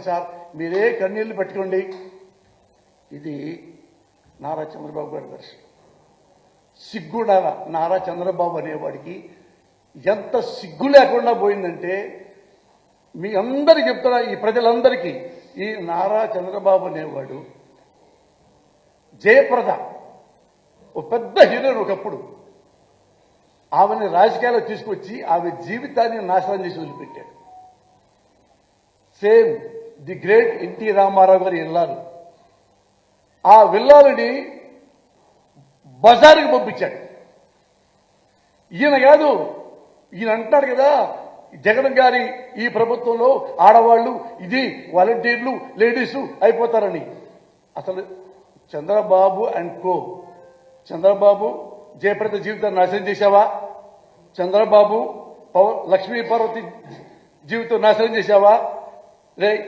చెప్పండి సార్. మీరే కన్నీళ్ళు పెట్టుకోండి. ఇది నారా చంద్రబాబు గారి దర్శనం. సిగ్గుడా నారా చంద్రబాబు అనేవాడికి ఎంత సిగ్గు లేకుండా పోయిందంటే మీ అందరికి చెప్తున్నా ఈ ప్రజలందరికీ ఈ నారా చంద్రబాబు అనేవాడు జయప్రద. ఒక పెద్ద హీరోయిన్ ఒకప్పుడు. ఆమెని రాజకీయాల్లో తీసుకొచ్చి ఆమె జీవితాన్ని నాశనం చేసి వదిలిపెట్టాడు. Same the great N T Ramarao గారి ఇల్లాలు ఆ విల్లాలని బజారుకి పంపించాడు. ఈయన కాదు ఈయన అంటాడు కదా జగన్ గారి ఈ ప్రభుత్వంలో ఆడవాళ్ళు ఇది వాలంటీర్లు లేడీస్ అయిపోతారని. అసలు చంద్రబాబు అండ్ కో. చంద్రబాబు జయప్రద జీవితాన్ని నాశనం చేశావా? చంద్రబాబు పవన్ లక్ష్మీ పార్వతి జీవితం నాశనం చేశావా? రే